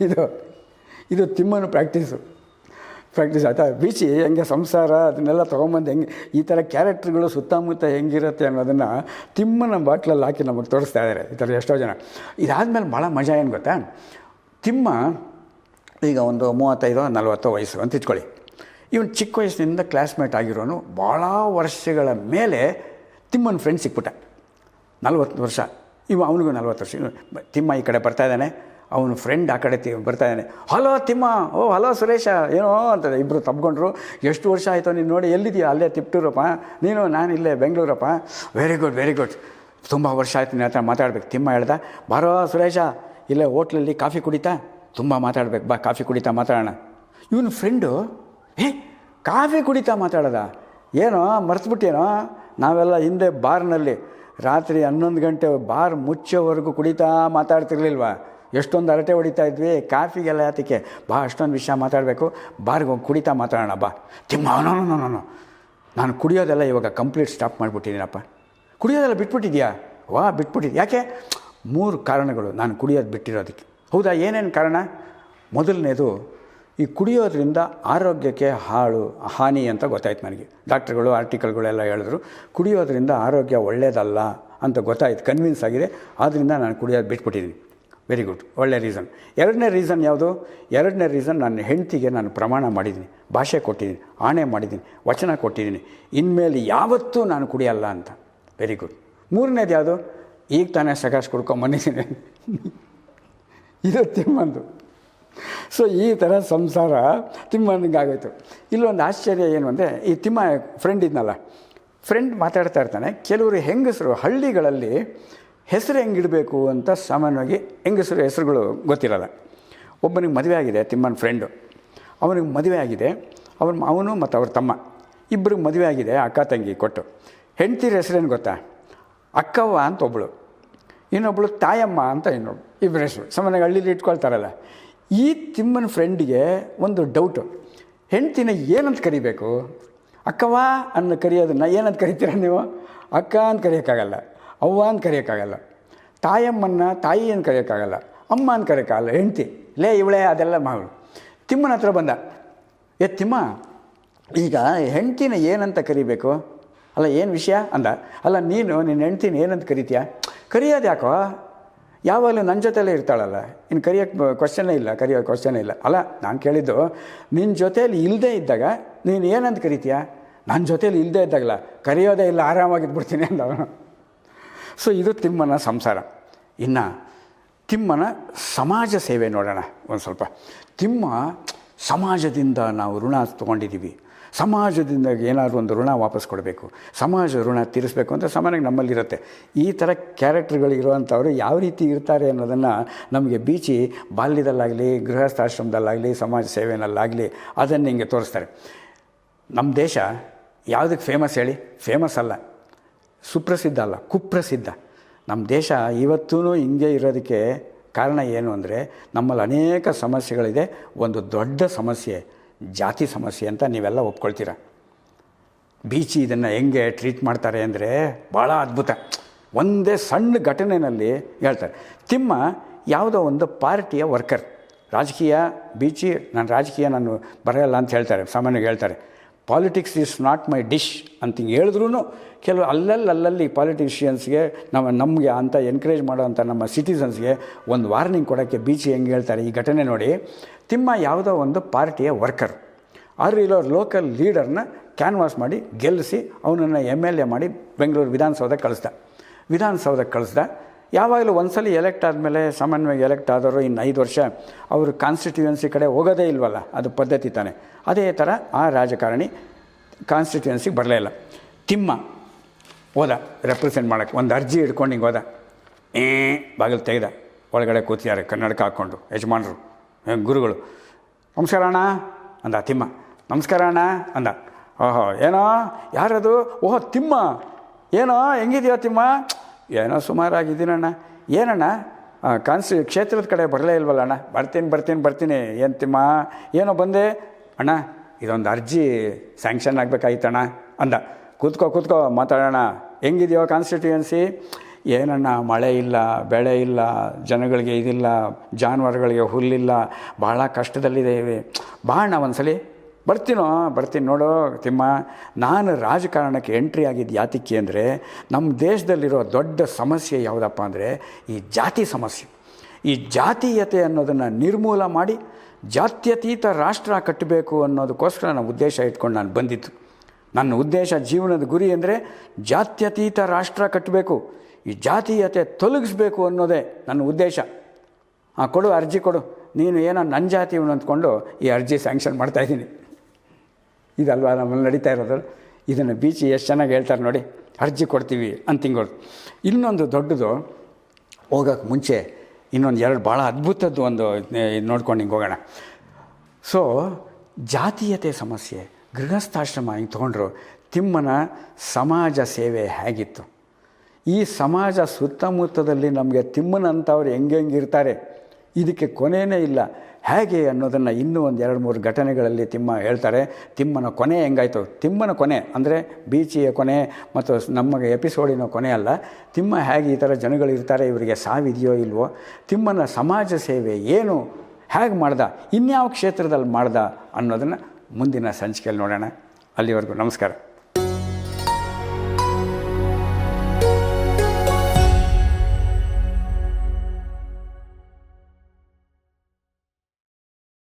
Speaker 1: ಇದು ಇದು ತಿಮ್ಮನ ಪ್ರಾಕ್ಟೀಸು ಪ್ರಾಕ್ಟೀಸ್ ಆಯ್ತಾ? ಬೀಚಿ ಹೆಂಗೆ ಸಂಸಾರ, ಅದನ್ನೆಲ್ಲ ತೊಗೊಂಬಂದು ಹೆಂಗೆ, ಈ ಥರ ಕ್ಯಾರೆಕ್ಟ್ರ್ಗಳು ಸುತ್ತಮುತ್ತ ಹೆಂಗಿರುತ್ತೆ ಅನ್ನೋದನ್ನು ತಿಮ್ಮನ ಬಾಟ್ಲಲ್ಲಿ ಹಾಕಿ ನಮಗೆ ತೋರಿಸ್ತಾ ಇದ್ದಾರೆ ಈ ಥರ ಎಷ್ಟೋ ಜನ. ಇದಾದಮೇಲೆ ಭಾಳ ಮಜಾ ಏನು ಗೊತ್ತಾ? ತಿಮ್ಮ ಈಗ ಒಂದು ಮೂವತ್ತೈದು, ನಲ್ವತ್ತು ವಯಸ್ಸು ಅಂತ ಇಟ್ಕೊಳ್ಳಿ. ಇವನು ಚಿಕ್ಕ ವಯಸ್ಸಿನಿಂದ ಕ್ಲಾಸ್ಮೇಟ್ ಆಗಿರೋನು ಭಾಳ ವರ್ಷಗಳ ಮೇಲೆ ತಿಮ್ಮನ ಫ್ರೆಂಡ್ ಸಿಕ್ಬಿಟ್ಟ. ನಲ್ವತ್ತು ವರ್ಷ. ಇವ ಅವನಿಗೂ ನಲ್ವತ್ತು ವರ್ಷ. ತಿಮ್ಮ ಈ ಕಡೆ ಬರ್ತಾ ಇದ್ದಾನೆ. ಅವನು ಫ್ರೆಂಡ್ ಆ ಕಡೆ ತಿ ಬರ್ತಾ ಇದ್ದಾನೆ. ಹಲೋ ತಿಮ್ಮ, ಓ ಹಲೋ ಸುರೇಶ, ಏನೋ ಅಂತ ಇಬ್ಬರು ತಬ್ಕೊಂಡ್ರು. ಎಷ್ಟು ವರ್ಷ ಆಯಿತು ನೀನು ನೋಡಿ, ಎಲ್ಲಿದ್ದೀಯ? ಅಲ್ಲೇ ತಿಪ್ಟೂರಪ್ಪ. ನೀನು, ನಾನು ಇಲ್ಲೇ ಬೆಂಗಳೂರಪ್ಪ. ವೆರಿ ಗುಡ್ ವೆರಿ ಗುಡ್ ತುಂಬ ವರ್ಷ ಆಯ್ತು ನಿನ್ನ ಹತ್ರ ಮಾತಾಡ್ಬೇಕು. ತಿಮ್ಮ ಹೇಳ್ದ, ಬರೋ ಸುರೇಶ, ಇಲ್ಲೇ ಹೋಟ್ಲಲ್ಲಿ ಕಾಫಿ ಕುಡಿತಾ? ತುಂಬ ಮಾತಾಡ್ಬೇಕು. ಬಾ, ಕಾಫಿ ಕುಡಿತಾ ಮಾತಾಡೋಣ. ಇವನು ಫ್ರೆಂಡು ಏ, ಕಾಫಿ ಕುಡಿತಾ ಮಾತಾಡೋದ? ಏನೋ, ಮರ್ತ್ಬಿಟ್ಟೇನೋ? ನಾವೆಲ್ಲ ಹಿಂದೆ ಬಾರ್ನಲ್ಲಿ ರಾತ್ರಿ ಹನ್ನೊಂದು ಗಂಟೆ ಬಾರ್ ಮುಚ್ಚೋವರೆಗೂ ಕುಡಿತಾ ಮಾತಾಡ್ತಿರ್ಲಿಲ್ವಾ? ಎಷ್ಟೊಂದು ಅರಟೆ ಹೊಡಿತಾ ಇದ್ವಿ, ಕಾಫಿಗೆಲ್ಲ ಅದಕ್ಕೆ, ಬಾ, ಅಷ್ಟೊಂದು ವಿಷಯ ಮಾತಾಡಬೇಕು, ಬಾರ್ಗೆ ಕುಡಿತಾ ಮಾತಾಡೋಣ, ಬಾ. ತಿಮ್ಮ ನಾನು ನಾನು ಕುಡಿಯೋದೆಲ್ಲ ಇವಾಗ ಕಂಪ್ಲೀಟ್ ಸ್ಟಾಪ್ ಮಾಡಿಬಿಟ್ಟಿದ್ದೀನಪ್ಪ. ಕುಡಿಯೋದೆಲ್ಲ ಬಿಟ್ಬಿಟ್ಟಿದ್ಯಾ ವಾ ಬಿಟ್ಬಿಟ್ಟಿದ್ದೆ ಯಾಕೆ? ಮೂರು ಕಾರಣಗಳು ನಾನು ಕುಡಿಯೋದು ಬಿಟ್ಟಿರೋದಕ್ಕೆ. ಹೌದಾ? ಏನೇನು ಕಾರಣ? ಮೊದಲನೇದು, ಈ ಕುಡಿಯೋದ್ರಿಂದ ಆರೋಗ್ಯಕ್ಕೆ ಹಾಳು, ಹಾನಿ ಅಂತ ಗೊತ್ತಾಯ್ತು ನನಗೆ. ಡಾಕ್ಟ್ರುಗಳು ಆರ್ಟಿಕಲ್ಗಳೆಲ್ಲ ಹೇಳಿದ್ರು, ಕುಡಿಯೋದ್ರಿಂದ ಆರೋಗ್ಯ ಒಳ್ಳೆಯದಲ್ಲ ಅಂತ ಗೊತ್ತಾಯ್ತು ಕನ್ವಿನ್ಸ್ ಆಗಿದೆ. ಆದ್ದರಿಂದ ನಾನು ಕುಡಿಯೋದು ಬಿಟ್ಬಿಟ್ಟಿದ್ದೀನಿ. ವೆರಿ ಗುಡ್ ಒಳ್ಳೆ ರೀಸನ್ ಎರಡನೇ ರೀಸನ್ ಯಾವುದು? ಎರಡನೇ ರೀಸನ್ ನನ್ನ ಹೆಂಡತಿಗೆ ನಾನು ಪ್ರಮಾಣ ಮಾಡಿದ್ದೀನಿ. ಭಾಷೆ ಕೊಟ್ಟಿದ್ದೀನಿ. ಆಣೆ ಮಾಡಿದ್ದೀನಿ. ವಚನ ಕೊಟ್ಟಿದ್ದೀನಿ. ಇನ್ಮೇಲೆ ಯಾವತ್ತೂ ನಾನು ಕುಡಿಯಲ್ಲ ಅಂತ. ವೆರಿ ಗುಡ್ ಮೂರನೇದು ಯಾವುದು? ಈಗ ತಾನೇ ಸಕಾಶ್ ಕುಡ್ಕೊಂಬಂದಿದ್ದೀನಿ ಇದು ತಿಮ್ಮಂದು. ಸೊ ಈ ಥರ ಸಂಸಾರ ತಿಮ್ಮನಿಗೆ ಆಗೋಯ್ತು ಇಲ್ಲೊಂದು ಆಶ್ಚರ್ಯ ಏನು ಅಂದರೆ, ಈ ತಿಮ್ಮ ಫ್ರೆಂಡ್ ಇದ್ನಲ್ಲ. ಫ್ರೆಂಡ್ ಮಾತಾಡ್ತಾ ಇರ್ತಾನೆ. ಕೆಲವರು ಹೆಂಗಸರು ಹಳ್ಳಿಗಳಲ್ಲಿ ಹೆಸರು ಹೆಂಗಿಡಬೇಕು ಅಂತ ಸಾಮಾನ್ಯವಾಗಿ ಹೆಂಗಸರು ಹೆಸರುಗಳು ಗೊತ್ತಿರಲ್ಲ. ಒಬ್ಬನಿಗೆ ಮದುವೆ ಆಗಿದೆ, ತಿಮ್ಮನ ಫ್ರೆಂಡು ಅವನಿಗೆ ಮದುವೆ ಆಗಿದೆ, ಅವನ ಅವನು ಮತ್ತು ಅವ್ರ ತಮ್ಮ. ಇಬ್ಬರಿಗೆ ಮದುವೆ ಆಗಿದೆ, ಅಕ್ಕ ತಂಗಿ ಕೊಟ್ಟು. ಹೆಂಡ್ತಿರ ಹೆಸರೇನು ಗೊತ್ತಾ? ಅಕ್ಕವ್ವ ಅಂತ ಒಬ್ಬಳು ಇನ್ನೊಬ್ಬಳು ತಾಯಮ್ಮ ಅಂತ ಇನ್ನೊಬ್ಳು. ಇಬ್ಬರ ಹೆಸರು. ಸಾಮಾನ್ಯವಾಗಿ ಹಳ್ಳಿಲಿ ಇಟ್ಕೊಳ್ತಾರಲ್ಲ. ಈ ತಿಮ್ಮನ ಫ್ರೆಂಡಿಗೆ ಒಂದು ಡೌಟು ಹೆಂಡ್ತಿನ ಏನಂತ ಕರಿಬೇಕು? ಅಕ್ಕವ್ವ ಅನ್ನ ಕರೆಯೋದನ್ನ ಏನಂತ ಕರಿತೀರ ನೀವು? ಅಕ್ಕ ಅಂತ ಕರೆಯೋಕ್ಕಾಗಲ್ಲ. ಅವ್ವ ಅಂತ ಕರೆಯೋಕ್ಕಾಗಲ್ಲ. ತಾಯಮ್ಮನ್ನ ತಾಯಿ ಅಂತ ಕರೆಯೋಕ್ಕಾಗಲ್ಲ. ಅಮ್ಮ ಅಂತ ಕರೆಯೋಕ್ಕಾಗಲ್ಲ. ಹೆಂಡ್ತಿ, ಲೇ ಇವಳೆ ಅದೆಲ್ಲ ಮಗಳು ತಿಮ್ಮನ ಹತ್ರ ಬಂದ. ಏ ತಿಮ್ಮ, ಈಗ ಹೆಂಡ್ತಿನ ಏನಂತ ಕರಿಬೇಕು? ಅಲ್ಲ, ಏನು ವಿಷಯ? ಅಂದ. ಅಲ್ಲ, ನೀನು ನಿನ್ನ ಹೆಂಡ್ತಿನ ಏನಂತ ಕರಿತೀಯ? ಕರಿಯೋದು ಯಾಕೋ? ಯಾವಾಗಲೂ ನನ್ನ ಜೊತೆಲೇ ಇರ್ತಾಳಲ್ಲ. ಇನ್ನು ಕರಿಯೋಕ್ಕೆ ಕ್ವಶನೇ ಇಲ್ಲ. ಕರಿಯೋ ಕ್ವಶನೇ ಇಲ್ಲ. ಅಲ್ಲ, ನಾನು ಕೇಳಿದ್ದು ನಿನ್ನ ಜೊತೇಲಿ ಇಲ್ಲದೇ ಇದ್ದಾಗ ನೀನು ಏನಂತ ಕರಿತೀಯ? ನನ್ನ ಜೊತೇಲಿ ಇಲ್ಲದೇ ಇದ್ದಾಗಲ್ಲ. ಕರೆಯೋದೇ ಇಲ್ಲ. ಆರಾಮಾಗಿದ್ಬಿಡ್ತೀನಿ ಅಂದ ಅವನು. ಸೊ ಇದು ತಿಮ್ಮನ ಸಂಸಾರ. ಇನ್ನು ತಿಮ್ಮನ ಸಮಾಜ ಸೇವೆ ನೋಡೋಣ ಒಂದು ಸ್ವಲ್ಪ. ತಿಮ್ಮ ಸಮಾಜದಿಂದ ನಾವು ಋಣ ತೊಗೊಂಡಿದ್ದೀವಿ ಸಮಾಜದಿಂದ ಏನಾದರೂ ಒಂದು ಋಣ ವಾಪಸ್ ಕೊಡಬೇಕು. ಸಮಾಜ ಋಣ ತೀರಿಸಬೇಕು ಅಂತ ಸಾಮಾನ್ಯವಾಗಿ ನಮ್ಮಲ್ಲಿರುತ್ತೆ. ಈ ಥರ ಕ್ಯಾರೆಕ್ಟರ್ಗಳು ಇರುವಂಥವ್ರು ಯಾವ ರೀತಿ ಇರ್ತಾರೆ ಅನ್ನೋದನ್ನು ನಮಗೆ ಬೀಚಿ ಬಾಲ್ಯದಲ್ಲಾಗಲಿ, ಗೃಹಸ್ಥಾಶ್ರಮದಲ್ಲಾಗಲಿ, ಸಮಾಜ ಸೇವೆಯಲ್ಲಾಗಲಿ ಅದನ್ನು ಹಿಂಗೆ ತೋರಿಸ್ತಾರೆ. ನಮ್ಮ ದೇಶ ಯಾವುದಕ್ಕೆ ಫೇಮಸ್ ಹೇಳಿ? ಫೇಮಸ್ ಅಲ್ಲ. ಸುಪ್ರಸಿದ್ಧ ಅಲ್ಲ, ಕುಪ್ರಸಿದ್ಧ. ನಮ್ಮ ದೇಶ ಇವತ್ತೂ ಹಿಂಗೆ ಇರೋದಕ್ಕೆ ಕಾರಣ ಏನು ಅಂದರೆ, ನಮ್ಮಲ್ಲಿ ಅನೇಕ ಸಮಸ್ಯೆಗಳಿದೆ. ಒಂದು ದೊಡ್ಡ ಸಮಸ್ಯೆ, ಜಾತಿ ಸಮಸ್ಯೆ ಅಂತ ನೀವೆಲ್ಲ ಒಪ್ಕೊಳ್ತೀರ? ಬೀಚಿ ಇದನ್ನು ಹೆಂಗೆ ಟ್ರೀಟ್ ಮಾಡ್ತಾರೆ ಅಂದರೆ ಭಾಳ ಅದ್ಭುತ. ಒಂದೇ ಸಣ್ಣ ಘಟನೆಯಲ್ಲಿ ಹೇಳ್ತಾರೆ. ತಿಮ್ಮ ಯಾವುದೋ ಒಂದು ಪಾರ್ಟಿಯ ವರ್ಕರ್ ರಾಜಕೀಯ, ಬೀಚಿ, ನಾನು ರಾಜಕೀಯ ನಾನು ಬರೆಯಲ್ಲ ಅಂತ ಹೇಳ್ತಾರೆ, ಸಾಮಾನ್ಯವಾಗಿ ಹೇಳ್ತಾರೆ. Politics is not my dish ಅಂತ ಹೇಳಿದ್ರೂ ಕೆಲವು ಅಲ್ಲಲ್ಲಿ ಅಲ್ಲಲ್ಲಿ ಪಾಲಿಟಿಷಿಯನ್ಸ್ಗೆ ನಮ್ಮ ನಮಗೆ ಅಂತ ಎನ್ಕರೇಜ್ ಮಾಡೋವಂಥ ನಮ್ಮ ಸಿಟಿಸನ್ಸ್ಗೆ ಒಂದು ವಾರ್ನಿಂಗ್ ಕೊಡೋಕ್ಕೆ ಬೀಚಿ ಹೆಂಗೆ ಹೇಳ್ತಾರೆ ಈ ಘಟನೆ ನೋಡಿ. ತಿಮ್ಮ ಯಾವುದೋ ಒಂದು ಪಾರ್ಟಿಯ ವರ್ಕರ್ ಆದ್ರೆ ಇರೋ ಲೋಕಲ್ ಲೀಡರ್ನ ಕ್ಯಾನ್ವಾಸ್ ಮಾಡಿ ಗೆಲ್ಲಿಸಿ ಅವನನ್ನು ಎಂ ಎಲ್ ಎ ಮಾಡಿ ಬೆಂಗಳೂರು ವಿಧಾನಸೌಧಕ್ಕೆ ಕಳಿಸ್ದ. ವಿಧಾನಸೌಧಕ್ಕೆ ಕಳಿಸ್ದ. ಯಾವಾಗಲೂ ಒಂದ್ಸಲಿ ಎಲೆಕ್ಟ್ ಆದಮೇಲೆ ಸಾಮಾನ್ಯವಾಗಿ ಎಲೆಕ್ಟ್ ಆದವರು ಇನ್ನು ಐದು ವರ್ಷ ಅವರು ಕಾನ್ಸ್ಟಿಟ್ಯೂಯೆನ್ಸಿ ಕಡೆ ಹೋಗೋದೇ ಇಲ್ವಲ್ಲ, ಅದು ಪದ್ಧತಿ ತಾನೆ. ಅದೇ ಥರ ಆ ರಾಜಕಾರಣಿ ಕಾನ್ಸ್ಟಿಟ್ಯೂಯನ್ಸಿಗೆ ಬರಲೇ ಇಲ್ಲ. ತಿಮ್ಮ, ಹೋದ ರೆಪ್ರೆಸೆಂಟ್ ಮಾಡೋಕ್ಕೆ. ಒಂದು ಅರ್ಜಿ ಹಿಡ್ಕೊಂಡು ಹಿಂಗೆ ಹೋದ. ಏ, ಬಾಗಿಲು ತೆಗೆದ. ಒಳಗಡೆ ಕೂತಿದ್ದಾರೆ, ಕನ್ನಡಕ ಹಾಕ್ಕೊಂಡು, ಯಜಮಾನರು ಗುರುಗಳು. ನಮಸ್ಕಾರ ಅಣ್ಣ, ಅಂದ, ತಿಮ್ಮ. ನಮಸ್ಕಾರ ಅಣ್ಣ, ಅಂದ. ಓಹೋ, ಏನೋ, ಯಾರದು? ಓಹೋ, ತಿಮ್ಮ. ಏನೋ, ಹೆಂಗಿದೆಯೋ ತಿಮ್ಮ? ಏನೋ ಸುಮಾರಾಗಿದ್ದೀನಣ್ಣ. ಏನಣ್ಣ? ಕಾನ್ಸಿ, ಕ್ಷೇತ್ರದ ಕಡೆ ಬರಲೇ ಇಲ್ವಲ್ಲ ಅಣ್ಣ? ಬರ್ತೀನಿ ಬರ್ತೀನಿ ಬರ್ತೀನಿ. ಏನು ತಿಮ್ಮ? ಏನೋ ಬಂದೆ? ಅಣ್ಣ, ಇದೊಂದು ಅರ್ಜಿ ಸ್ಯಾಂಕ್ಷನ್ ಆಗಬೇಕಾಯ್ತಣ್ಣ. ಅಂದ. ಕೂತ್ಕೋ ಕೂತ್ಕೋ, ಮಾತಾಡೋಣ. ಹೆಂಗಿದೆಯೋ ಕಾನ್ಸ್ಟಿಟ್ಯೂಯನ್ಸಿ ಏನಣ್ಣ, ಮಳೆ ಇಲ್ಲ, ಬೆಳೆ ಇಲ್ಲ, ಜನಗಳಿಗೆ ಇದಿಲ್ಲ, ಜಾನುವಾರುಗಳಿಗೆ ಹುಲ್ಲಿಲ್ಲ ಭಾಳ ಕಷ್ಟದಲ್ಲಿದ್ದೇವೆ. ಬಾ ಅಣ್ಣ ಒಂದ್ಸಲಿ. ಬರ್ತೀನೋ? ಬರ್ತೀನಿ ನೋಡೋ ತಿಮ್ಮ. ನಾನು ರಾಜಕಾರಣಕ್ಕೆ ಎಂಟ್ರಿ ಆಗಿದ್ದು ಯಾತಕ್ಕೆ ಅಂದರೆ ನಮ್ಮ ದೇಶದಲ್ಲಿರೋ ದೊಡ್ಡ ಸಮಸ್ಯೆ ಯಾವುದಪ್ಪ ಅಂದರೆ ಈ ಜಾತಿ ಸಮಸ್ಯೆ. ಈ ಜಾತೀಯತೆ ಅನ್ನೋದನ್ನು ನಿರ್ಮೂಲ ಮಾಡಿ ಜಾತ್ಯತೀತ ರಾಷ್ಟ್ರ ಕಟ್ಟಬೇಕು ಅನ್ನೋದಕ್ಕೋಸ್ಕರ ನಾನು ಉದ್ದೇಶ ಇಟ್ಕೊಂಡು ನಾನು ಬಂದಿದ್ದು. ನನ್ನ ಉದ್ದೇಶ ಜೀವನದ ಗುರಿ ಅಂದರೆ ಜಾತ್ಯತೀತ ರಾಷ್ಟ್ರ ಕಟ್ಟಬೇಕು. ಈ ಜಾತೀಯತೆ ತೊಲಗಿಸ್ಬೇಕು ಅನ್ನೋದೇ ನನ್ನ ಉದ್ದೇಶ. ಹಾಂ ಕೊಡು ಅರ್ಜಿ ಕೊಡು. ನೀನು ಏನೋ ನನ್ನ ಜಾತಿ ಅಂದ್ಕೊಂಡು ಈ ಅರ್ಜಿ ಸ್ಯಾಂಕ್ಷನ್ ಮಾಡ್ತಾಯಿದ್ದೀನಿ ಇದಲ್ವಾ? ನಮ್ಮಲ್ಲಿ ನಡೀತಾ ಇರೋದು. ಇದನ್ನು ಬೀಚಿ ಎಷ್ಟು ಚೆನ್ನಾಗಿ ಹೇಳ್ತಾರೆ ನೋಡಿ. ಅರ್ಜಿ ಕೊಡ್ತೀವಿ ಅಂತ ಹಿಂಗೋದು ಇನ್ನೊಂದು ದೊಡ್ಡದು ಹೋಗೋಕ್ಕೆ ಮುಂಚೆ ಇನ್ನೊಂದು ಎರಡು ಭಾಳ ಅದ್ಭುತದ್ದು ಒಂದು ಇದು ನೋಡ್ಕೊಂಡು ಹಿಂಗೆ ಹೋಗೋಣ. ಸೊ ಜಾತೀಯತೆ ಸಮಸ್ಯೆ, ಗೃಹಸ್ಥಾಶ್ರಮ ಹಿಂಗೆ ತೊಗೊಂಡ್ರು, ತಿಮ್ಮನ ಸಮಾಜ ಸೇವೆ ಹೇಗಿತ್ತು? ಈ ಸಮಾಜ ಸುತ್ತಮುತ್ತದಲ್ಲಿ ನಮಗೆ ತಿಮ್ಮನಂಥವ್ರು ಹೆಂಗೆ ಇರ್ತಾರೆ? ಇದಕ್ಕೆ ಕೊನೆಯೇ ಇಲ್ಲ. ಹೇಗೆ ಅನ್ನೋದನ್ನು ಇನ್ನೂ ಒಂದು ಎರಡು ಮೂರು ಘಟನೆಗಳಲ್ಲಿ ತಿಮ್ಮ ಹೇಳ್ತಾರೆ. ತಿಮ್ಮನ ಕೊನೆ ಹೆಂಗಾಯಿತು? ತಿಮ್ಮನ ಕೊನೆ ಅಂದರೆ ಬೀಚಿಯ ಕೊನೆ ಮತ್ತು ನಮಗೆ ಎಪಿಸೋಡಿನ ಕೊನೆ ಅಲ್ಲ. ತಿಮ್ಮ ಹೇಗೆ ಈ ಥರ ಜನಗಳು ಇರ್ತಾರೆ, ಇವರಿಗೆ ಸಾವಿದೆಯೋ ಇಲ್ವೋ? ತಿಮ್ಮನ ಸಮಾಜ ಸೇವೆ ಏನು? ಹೇಗೆ ಮಾಡ್ದ? ಇನ್ಯಾವ ಕ್ಷೇತ್ರದಲ್ಲಿ ಮಾಡ್ದ ಅನ್ನೋದನ್ನು ಮುಂದಿನ ಸಂಚಿಕೆಯಲ್ಲಿ ನೋಡೋಣ. ಅಲ್ಲಿವರೆಗೂ ನಮಸ್ಕಾರ.